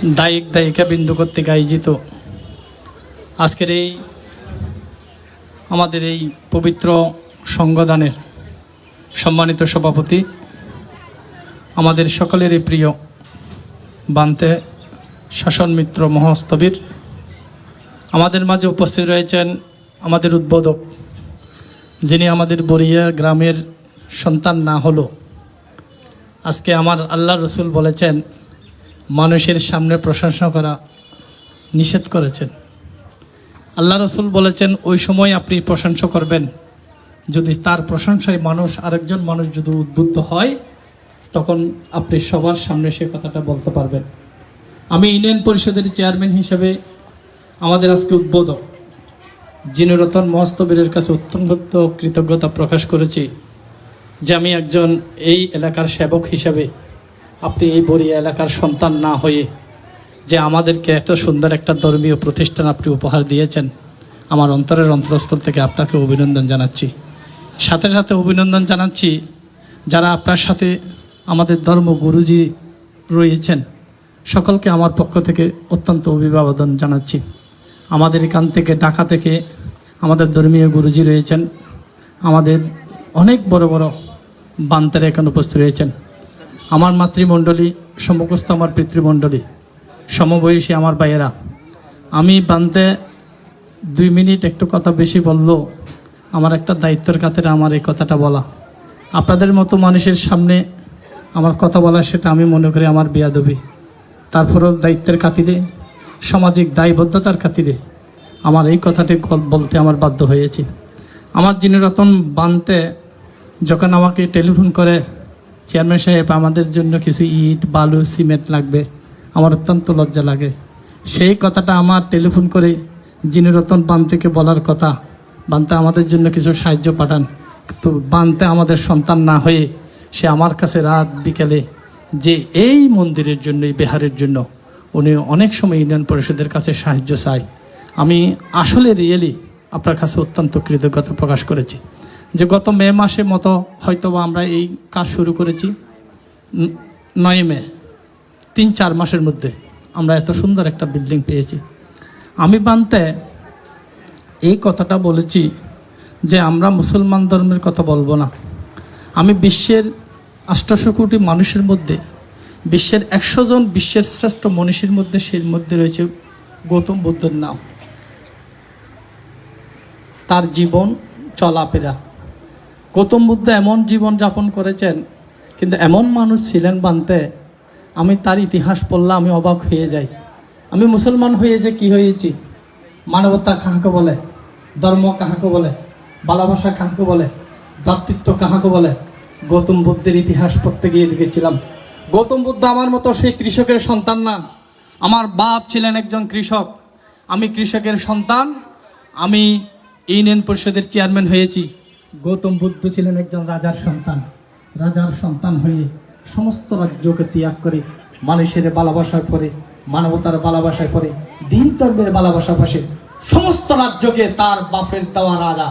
দায়িক দায়িকা বিন্দু কর্তৃক আয়োজিত। আজকের এই আমাদের এই পবিত্র সংগদানের সম্মানিত সভাপতি, আমাদের সকলেরই প্রিয় বান্তে শাসন মিত্র মহস্তবীর, আমাদের মাঝে উপস্থিত রয়েছেন আমাদের উদ্বোধক, যিনি আমাদের বরিয়া গ্রামের সন্তান না হলো। আজকে আমার আল্লাহ রসুল বলেছেন মানুষের সামনে প্রশংসা করা নিষেধ করেছেন। আল্লাহ রসুল বলেছেন, ওই সময় আপনি প্রশংসা করবেন। যদি তার প্রশংসায় মানুষ, আরেকজন মানুষ যদি উদ্বুদ্ধ হয়, তখন আপনি সবার সামনে সে কথাটা বলতে পারবেন। আমি ইউনিয়ন পরিষদের চেয়ারম্যান হিসেবে আমাদের আজকে উদ্বোধক যিনি রতন মহস্তবীরের কাছে অত্যন্ত কৃতজ্ঞতা প্রকাশ করেছি যে আমি একজন এই এলাকার সেবক হিসেবে আপনি এই বরিয়া এলাকার সন্তান না হয়ে যে আমাদেরকে এত সুন্দর একটা ধর্মীয় প্রতিষ্ঠান আপনি উপহার দিয়েছেন, আমার অন্তরের অন্তরস্থল থেকে আপনাকে অভিনন্দন জানাচ্ছি। সাথে সাথে অভিনন্দন জানাচ্ছি যারা আপনার সাথে আমাদের ধর্ম গুরুজি রয়েছেন, সকলকে আমার পক্ষ থেকে অত্যন্ত অভিবাদন জানাচ্ছি। আমাদের এখান থেকে, ঢাকা থেকে আমাদের ধর্মীয় গুরুজি রয়েছেন। আমাদের অনেক বড় বড় বান্তারা এখানে উপস্থিত রয়েছেন। আমার মাতৃমণ্ডলী সমগ্রস্ত আমার পিতৃমণ্ডলী, সমবয়সী আমার ভাইয়েরা, আমি বান্তে দুই মিনিট একটু কথা বেশি বলল, আমার একটা দায়িত্বের খাতিরে আমার এই কথাটা বলা। আপনাদের মতো মানুষের সামনে আমার কথা বলা, সেটা আমি মনে করি আমার বেয়াদবি। তারপরেও দায়িত্বের খাতিরে, সামাজিক দায়বদ্ধতার খাতিরে আমার এই কথাটি বলতে আমার বাধ্য হয়েছি। আমার যিনি রতন বানতে, যখন আমাকে টেলিফোন করে চেয়ারম্যান সাহেব, আমাদের জন্য কিছু ইট, বালু, সিমেন্ট লাগবে। আমার অত্যন্ত লজ্জা লাগে। সেই কথাটা আমার টেলিফোন করে যিনি রতন বানতেকে বলার কথা, বানতে আমাদের জন্য কিছু সাহায্য পাঠান। তো বানতে আমাদের সন্তান না হয়ে সে আমার কাছে রাত বিকেলে যে এই মন্দিরের জন্য এই বিহারের জন্য, উনি অনেক সময় ইউনিয়ন পরিষদের কাছে সাহায্য চায়। আমি আসলে রিয়েলি আপনার কাছে অত্যন্ত কৃতজ্ঞতা প্রকাশ করেছি। যে গত মে মাসে মতো হয়তো আমরা এই কাজ শুরু করেছি। নয় মে, তিন চার মাসের মধ্যে আমরা এত সুন্দর একটা বিল্ডিং পেয়েছি। আমি বানতে এই কথাটা বলেছি যে আমরা মুসলমান ধর্মের কথা বলব না। আমি বিশ্বের আষ্টশো কোটি মানুষের মধ্যে, বিশ্বের একশো জন বিশ্বের শ্রেষ্ঠ মনীষীর মধ্যে সেই মধ্যে রয়েছে গৌতম বুদ্ধের নাম। তার জীবন চলাফেরা। গৌতম বুদ্ধ এমন জীবন যাপন করেছেন, কিন্তু এমন মানুষ ছিলেন বানতে, আমি তার ইতিহাস পড়লে আমি অবাক হয়ে যাই। আমি মুসলমান হয়ে যে কি হয়েছি? মানবতা কাহাকে বলে? ধর্ম কাহাকে বলে? ভালোবাসা কাহাকে বলে? ভ্রাতৃত্ব কাহাকে বলে? গৌতম বুদ্ধের ইতিহাস পড়তে গিয়ে দেখেছিলাম। গৌতম বুদ্ধ আমার মতো সেই কৃষকের সন্তান না। আমার বাপ ছিলেন একজন কৃষক। আমি কৃষকের সন্তান। আমি ইউনিয়ন পরিষদের চেয়ারম্যান হয়েছি। গৌতম বুদ্ধ ছিলেন একজন রাজার সন্তান। রাজার সন্তান হয়ে সমস্ত রাজ্যকে ত্যাগ করে, মানুষের ভালোবাসায় পড়ে মানবতার ভালোবাসায় পড়ে দিন ধর্মের ভালোবাসা পাশে সমস্ত রাজ্যকে তার বাপের দেওয়া রাজা।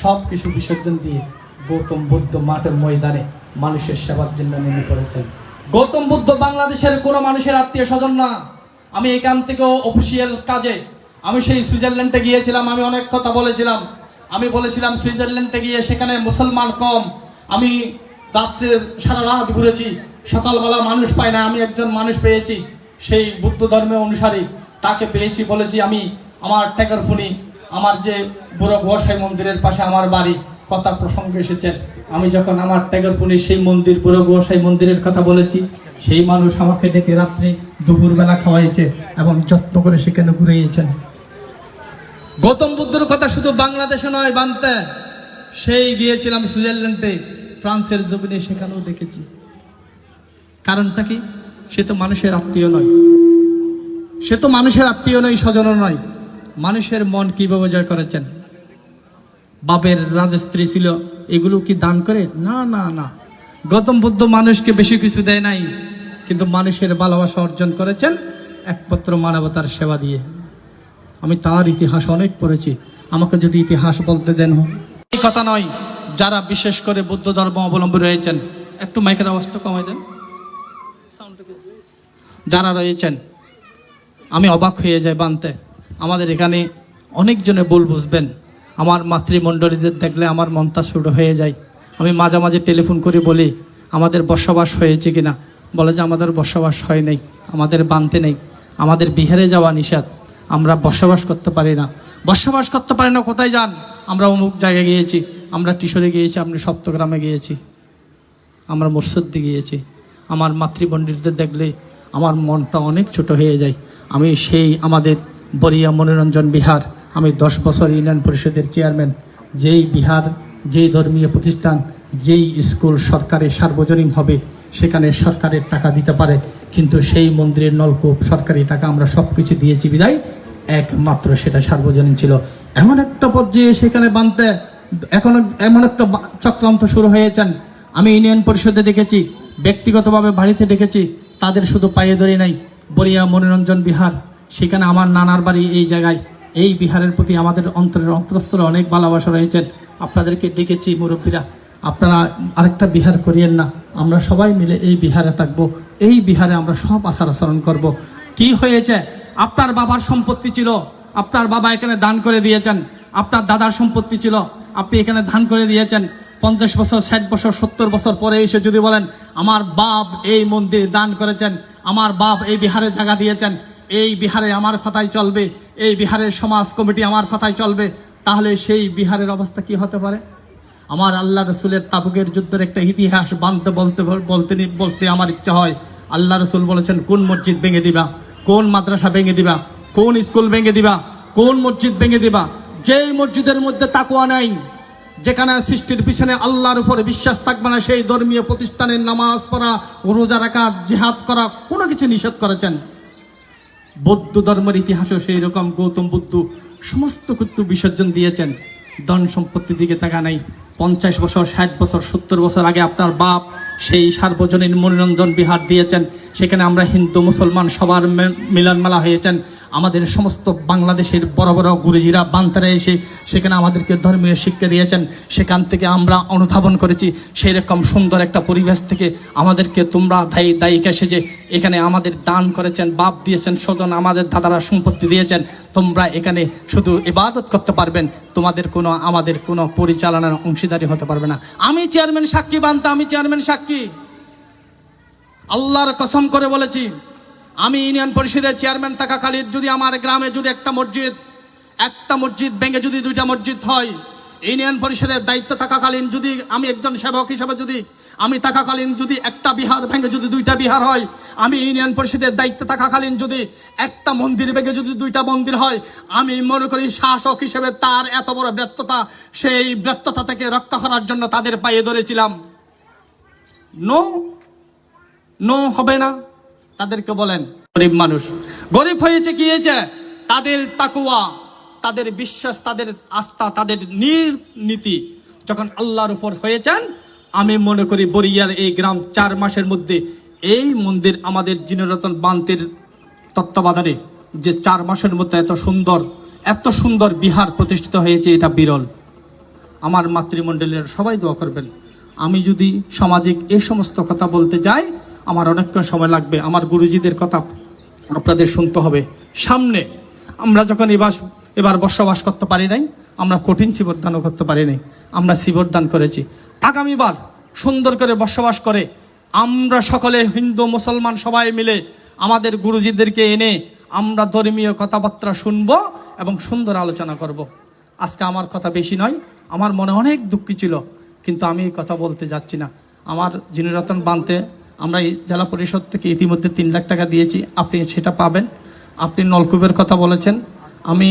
সব কিছু বিসর্জন দিয়ে গৌতম বুদ্ধ মাঠের ময়দানে মানুষের সেবার জন্য নেমে পড়েছেন। গৌতম বুদ্ধ বাংলাদেশের কোনো মানুষের আত্মীয় স্বজন না। আমি এখান থেকে অফিসিয়াল কাজে, আমি সেই সুইজারল্যান্ডে গিয়েছিলাম, আমি অনেক কথা বলেছিলাম। আমি বলেছিলাম সুইজারল্যান্ডে গিয়ে সেখানে মুসলমান কম। আমি রাত্রে সারা রাত ঘুরেছি, সকালবেলা মানুষ পাই না, আমি একজন মানুষ পেয়েছি, সেই বুদ্ধ ধর্মের অনুসারী তাকে পেয়েছি বলেছি আমি আমার টেকারফুনি আমার যে বুড়ো গোসাই মন্দিরের পাশে আমার বাড়ি, কথা প্রসঙ্গে এসেছেন। আমি যখন আমার টেকারপুনি সেই মন্দির, বুড়ো গোসাই মন্দিরের কথা বলেছি, সেই মানুষ আমাকে ডেকে রাত্রে দুপুরবেলা খাওয়াইছে এবং যত্ন করে সেখানে ঘুরে ঘুরিয়েছেন গৌতম বুদ্ধের কথা শুধু বাংলাদেশে নয়, বানতে। সেই গিয়েছিলাম সুইজারল্যান্ডে, ফ্রান্সের জমিনে, সেখানেও দেখেছি। কারণটা কি? সে তো মানুষের আত্মীয় নয়। সে তো মানুষের আত্মীয় নয় স্বজন নয়। মানুষের মন কীভাবে জয় করেছেন? বাপের রাজস্ত্রী ছিল, এগুলো কি দান করে? না না না। গৌতম বুদ্ধ মানুষকে বেশি কিছু দেয় নাই, কিন্তু মানুষের ভালোবাসা অর্জন করেছেন একমাত্র মানবতার সেবা দিয়ে। আমি তার ইতিহাস অনেক পড়েছি। আমাকে যদি ইতিহাস বলতে দেন এই কথা নয়, যারা বিশেষ করে বুদ্ধ ধর্ম অবলম্বী রয়েছেন, একটু মাইকের আওয়াজটা কমাই দেন। যারা রয়েছেন, আমি অবাক হয়ে যাই বানতে। আমাদের এখানে অনেকজনে ভুল বুঝবেন। আমার মাতৃমণ্ডলীদের দেখলে আমার মনটা শুরু হয়ে যায়। আমি মাঝে মাঝে টেলিফোন করে বলি, আমাদের বসবাস হয়েছে কিনা? বলে যে আমাদের বসবাস হয় নাই, আমাদের বানতে নেই, আমাদের বিহারে যাওয়া নিষেধ। আমরা বসবাস করতে পারি না। বসবাস করতে পারি না, কোথায় যান? আমরা অমুক জায়গায় গিয়েছি, আমরা টিশরে গিয়েছি আপনি সপ্তগ্রামে গিয়েছি, আমরা মুর্শিদ্দি গিয়েছি। আমার মাতৃপণ্ডিতদের দেখলে আমার মনটা অনেক ছোট হয়ে যায়। আমি সেই আমাদের বরিয়া মনোরঞ্জন বিহার, আমি দশ বছর ইউনিয়ন পরিষদের চেয়ারম্যান। যেই বিহার, যেই ধর্মীয় প্রতিষ্ঠান, যেই স্কুল সরকারে সার্বজনীন হবে, সেখানে সরকারের টাকা দিতে পারে। কিন্তু সেই মন্দিরের নলকূপ, সরকারি টাকা আমরা সব কিছু দিয়েছি বিদায়। একমাত্র সেটা সার্বজনীন ছিল। এমন একটা পর্যায়ে সেখানে বানতে এখন এমন একটা চক্রান্ত শুরু হয়েছেন। আমি ইউনিয়ন পরিষদে দেখেছি, ব্যক্তিগতভাবে বাড়িতে দেখেছি, তাদের শুধু পায়ে ধরে নাই, বরিয়া মনোরঞ্জন বিহার, সেখানে আমার নানার বাড়ি এই জায়গায়। এই বিহারের প্রতি আমাদের অন্তরের অন্তরস্থলে অনেক ভালোবাসা রয়েছেন। আপনাদেরকে ডেকেছি মুরব্বীরা। আপনারা আরেকটা বিহার করিয়েন না। আমরা সবাই মিলে এই বিহারে থাকব। এই বিহারে আমরা সব আচার আচরণ করব। কি হয়েছে? আপনার বাবার সম্পত্তি ছিল। আপনার বাবা এখানে দান করে দিয়েছেন। আপনার দাদার সম্পত্তি ছিল। আপনি এখানে দান করে দিয়েছেন। পঞ্চাশ বছর, ষাট বছর, সত্তর বছর পরে এসে যদি বলেন, আমার বাপ এই মন্দির দান করেছেন, আমার বাপ এই বিহারে জায়গা দিয়েছেন, এই বিহারে আমার কথাই চলবে, এই বিহারের সমাজ কমিটি আমার কথাই চলবে, তাহলে সেই বিহারের অবস্থা কি হতে পারে? আমার আল্লাহ রসুলের তাবুকের যুদ্ধের একটা ইতিহাস বানতে বলতে বলতে বলতে আমার ইচ্ছা হয় আল্লাহ রসুল বলেছেন, কোন মসজিদ ভেঙে দিবা? কোন মাদ্রাসা ভেঙে দিবা? কোন স্কুল ভেঙে দিবা? কোন মসজিদ ভেঙে দিবা? যেই মসজিদের মধ্যে তাকুয়া নাই, যেখানে সৃষ্টির পিছনে আল্লাহর উপরে বিশ্বাস থাকবে না, সেই ধর্মীয় প্রতিষ্ঠানের নামাজ পড়া, রোজা রাখা জিহাদ করা, কোনো কিছু নিষেধ করেছেন। বৌদ্ধ ধর্মের ইতিহাসও সেই রকম গৌতম বুদ্ধ সমস্ত কিছু বিসর্জন দিয়েছেন। ধন সম্পত্তির দিকে তাকা নাই। পঞ্চাশ বছর, ষাট বছর, সত্তর বছর আগে আপনার বাপ সেই সার্বজনীন মনোরঞ্জন বিহার দিয়েছেন। সেখানে আমরা হিন্দু, মুসলমান সবার মিলনমেলা হয়েছেন। আমাদের সমস্ত বাংলাদেশের বড় বড় গুরুজিরা, বান্তারা এসে সেখানে আমাদেরকে ধর্মীয় শিক্ষা দিয়েছেন। সেখান থেকে আমরা অনুধাবন করেছি সেই রকম সুন্দর একটা পরিবেশ থেকে আমাদেরকে তোমরা দায়ী দায়িকা সেজে এখানে আমাদের দান করেছেন, বাপ দিয়েছেন, স্বজন আমাদের দাদারা সম্পত্তি দিয়েছেন, তোমরা এখানে শুধু ইবাদত করতে পারবেন। তোমাদের কোনো, আমাদের কোনো পরিচালনার অংশীদারি হতে পারবে না। আমি চেয়ারম্যান সাক্ষী, বানতে, আমি চেয়ারম্যান সাক্ষী। আল্লাহর কসম করে বলেছি আমি ইউনিয়ন পরিষদের চেয়ারম্যান থাকাকালীন যদি আমার গ্রামে যদি একটা মসজিদ একটা মসজিদ ভেঙে যদি দুইটা মসজিদ হয়, ইউনিয়ন পরিষদের দায়িত্ব থাকাকালীন যদি আমি একজন সেবক হিসেবে যদি, আমি থাকাকালীন যদি একটা বিহার ভেঙে যদি দুইটা বিহার হয়, আমি ইউনিয়ন পরিষদের দায়িত্ব থাকাকালীন যদি একটা মন্দির ভেঙে যদি দুইটা মন্দির হয়, আমি মনে করি শাসক হিসেবে তার এত বড় ব্যর্থতা, সেই ব্যর্থতা থেকে রক্ষা করার জন্য তাদের পায়ে ধরেছিলাম। নো নো হবে না। তাদেরকে বলেন, গরিব মানুষ। গরিব হয়েছে কি হয়েছে? তাদের তাকুয়া তাদের বিশ্বাস, তাদের আস্থা, তাদের নীতি যখন আল্লাহর উপর হয়েছেন, আমি মনে করি বরিয়ার এই গ্রাম চার মাসের মধ্যে এই মন্দির আমাদের জিনরতন বান্তের তত্ত্বাবধানে যে চার মাসের মধ্যে এত সুন্দর এত সুন্দর বিহার প্রতিষ্ঠিত হয়েছে, এটা বিরল। আমার মাতৃমণ্ডলীর সবাই দোয়া করবেন। আমি যদি সামাজিক এই সমস্ত কথা বলতে যাই আমার অনেকক্ষণ সময় লাগবে, আমার গুরুজিদের কথা আপনাদের শুনতে হবে। সামনে, আমরা যখন এবার এবার বসবাস করতে পারি নাই, আমরা কঠিন শিবরদানও করতে পারি নাই, আমরা শিবরদান করেছি। আগামীবার সুন্দর করে বসবাস করে, আমরা সকলে হিন্দু, মুসলমান সবাই মিলে আমাদের গুরুজিদেরকে এনে আমরা ধর্মীয় কথাবার্তা শুনব এবং সুন্দর আলোচনা করব। আজকে আমার কথা বেশি নয়, আমার মনে অনেক দুঃখ ছিল, কিন্তু আমি কথা বলতে যাচ্ছি না। আমার জিনুরতন বানতে আমরা এই জেলা পরিষদ থেকে ইতিমধ্যে তিন লাখ টাকা দিয়েছি। আপনি সেটা পাবেন। আপনি নলকূপের কথা বলেছেন। আমি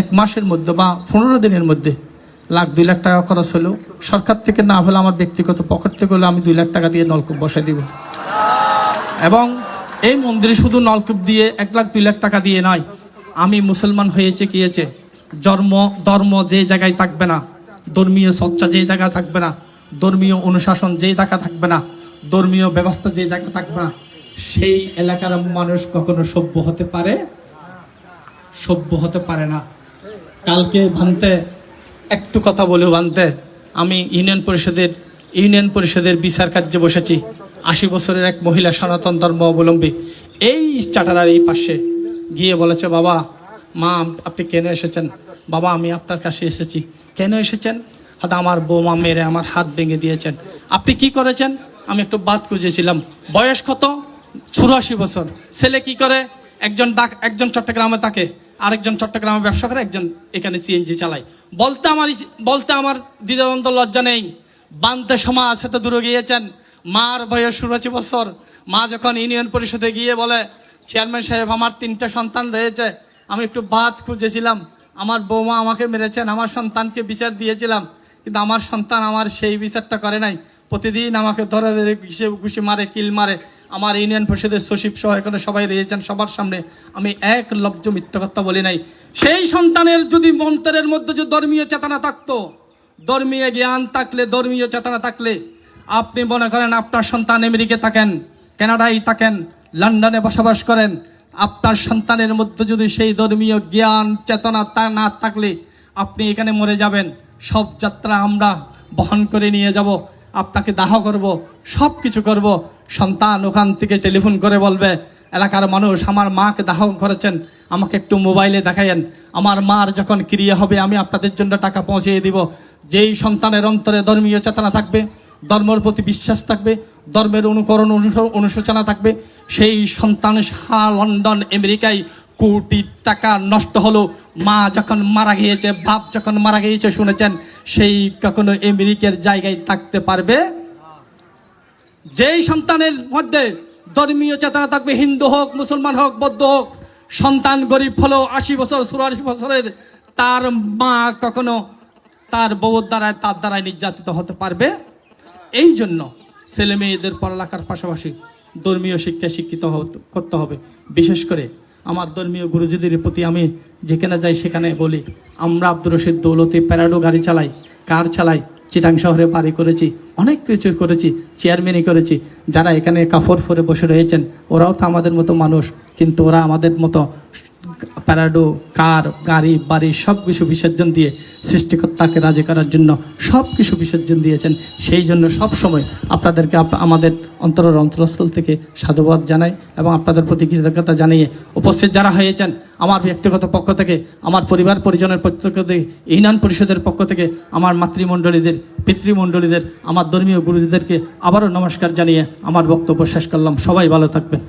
এক মাসের মধ্যে বা পনেরো দিনের মধ্যে লাখ দুই লাখ টাকা খরচ হলেও সরকার থেকে না হলে আমার ব্যক্তিগত পকেট থেকে হলে আমি দুই লাখ টাকা দিয়ে নলকূপ বসাই দিব। এবং এই মন্দিরে শুধু নলকূপ দিয়ে এক লাখ দুই লাখ টাকা দিয়ে নয়, আমি মুসলমান হয়েছে গিয়েছে জন্ম, ধর্ম যে জায়গায় থাকবে না, ধর্মীয় চর্চা যে জায়গায় থাকবে না, ধর্মীয় অনুশাসন যে জায়গা থাকবে না ধর্মীয় ব্যবস্থা যে জায়গা থাকবে না, সেই এলাকার মানুষ কখনো সভ্য হতে পারে? সভ্য হতে পারে না। কালকে ভানতে একটু কথা বলে ভানতে। আমি ইউনিয়ন পরিষদের ইউনিয়ন পরিষদের বিচার কার্যে বসেছি। আশি বছরের এক মহিলা সনাতন ধর্ম অবলম্বী। এই চাটারার এই পাশে গিয়ে বলেছে, বাবা, মা, আপনি কেন এসেছেন? বাবা, আমি আপনার কাছে এসেছি। কেন এসেছেন? হয়তো আমার বৌমা মেরে আমার হাত ভেঙে দিয়েছেন। আপনি কি করেছেন? আমি একটু বাদ খুঁজেছিলাম। বয়স কত? চুরাশি বছর। ছেলে কি করে? একজন ডাক একজন চট্টগ্রামে থাকে, আরেকজন চট্টগ্রামে ব্যবসা করে, একজন এখানে সিএনজি চালায়। বলতে আমার বলতে আমার দ্বিধাদ্বন্দ্ব লজ্জা নেই। বানতে সমাজ এত দূরে গিয়েছেন। মার বয়স চুরাশি বছর। মা যখন ইউনিয়ন পরিষদে গিয়ে বলে, চেয়ারম্যান সাহেব, আমার তিনটা সন্তান রয়েছে। আমি একটু বাদ খুঁজেছিলাম। আমার বৌমা আমাকে মেরেছেন, আমার সন্তানকে বিচার দিয়েছিলাম। কিন্তু আমার সন্তান আমার সেই বিচারটা করে নাই। প্রতিদিন আমাকে ধরে ধরে ঘুষে, ঘুষি মারে, কিল মারে। আমার ইউনিয়ন পরিষদের সচিব সহ এখানে সবাই রয়েছেন সবার সামনে। আমি এক লব্জ মিথ্যা কথা বলি নাই। সেই সন্তানের যদি মন্ত্রের মধ্যে যদি ধর্মীয় চেতনা থাকতো, ধর্মীয় জ্ঞান থাকলে, ধর্মীয় চেতনা থাকলে, আপনি মনে করেন আপনার সন্তান আমেরিকা থাকেন, কানাডায় থাকেন, লন্ডনে বসবাস করেন। আপনার সন্তানের মধ্যে যদি সেই ধর্মীয় জ্ঞান, চেতনা তা না থাকলে, আপনি এখানে মরে যাবেন। সব যাত্রা আমরা বহন করে নিয়ে যাব। আপনাকে দাহ করব সব কিছু করব। সন্তান ওখান থেকে টেলিফোন করে বলবে, এলাকার মানুষ, আমার মাকে দাহ করেছেন, আমাকে একটু মোবাইলে দেখাইয়েন আমার মার যখন ক্রিয়া হবে, আমি আপনাদের জন্য টাকা পৌঁছিয়ে দিব। যেই সন্তানের অন্তরে ধর্মীয় চেতনা থাকবে, ধর্মের প্রতি বিশ্বাস থাকবে, ধর্মের অনুকরণ অনুশোচনা থাকবে, সেই সন্তান সা লন্ডন, আমেরিকায় কোটি টাকা নষ্ট হলো। মা যখন মারা গিয়েছে, বাপ যখন মারা গিয়েছে, শুনেছেন সেই কখনো আমেরিকার জায়গায় থাকতে পারবে। যেই সন্তানের মধ্যে ধর্মীয় চেতনা থাকবে, হিন্দু হোক, মুসলমান হোক, বৌদ্ধ হোক, সন্তান গরিব হলেও আশি বছর, চুরাশি বছরের তার মা কখনো তার বউর দ্বারায়, তার দ্বারায় নির্যাতিত হতে পারবে। এই জন্য ছেলে মেয়েদের পড়ালেখার পাশাপাশি ধর্মীয় শিক্ষা শিক্ষিত করতে হবে। বিশেষ করে আমার ধর্মীয় গুরুজিদের প্রতি আমি যেখানে যাই সেখানে বলি, আমরা আব্দুর রশিদ দৌলতে প্যারাডো গাড়ি চালাই, কার চালাই, চিটাং শহরে বাড়ি করেছি, অনেক কিছু করেছি, চেয়ারম্যানই করেছি, যারা এখানে কাপড় ফরে বসে রয়েছেন, ওরাও তো আমাদের মতো মানুষ, কিন্তু ওরা আমাদের মতো প্যারাডো কার, গাড়ি, বাড়ি সব কিছু বিসর্জন দিয়ে সৃষ্টিকর্তাকে রাজি করার জন্য সব কিছু বিসর্জন দিয়েছেন। সেই জন্য সব সময় আপনাদেরকে আমাদের অন্তরের অন্তরস্থল থেকে সাধুবাদ জানাই এবং আপনাদের প্রতি কৃতজ্ঞতা জানিয়ে উপস্থিত যারা হয়েছেন, আমার ব্যক্তিগত পক্ষ থেকে, আমার পরিবার পরিজনের পক্ষ থেকে, ইউনিয়ন পরিষদের পক্ষ থেকে, আমার মাতৃমণ্ডলীদের, পিতৃমণ্ডলীদের, আমার ধর্মীয় গুরুজিদেরকে আবারও নমস্কার জানিয়ে আমার বক্তব্য শেষ করলাম। সবাই ভালো থাকবেন।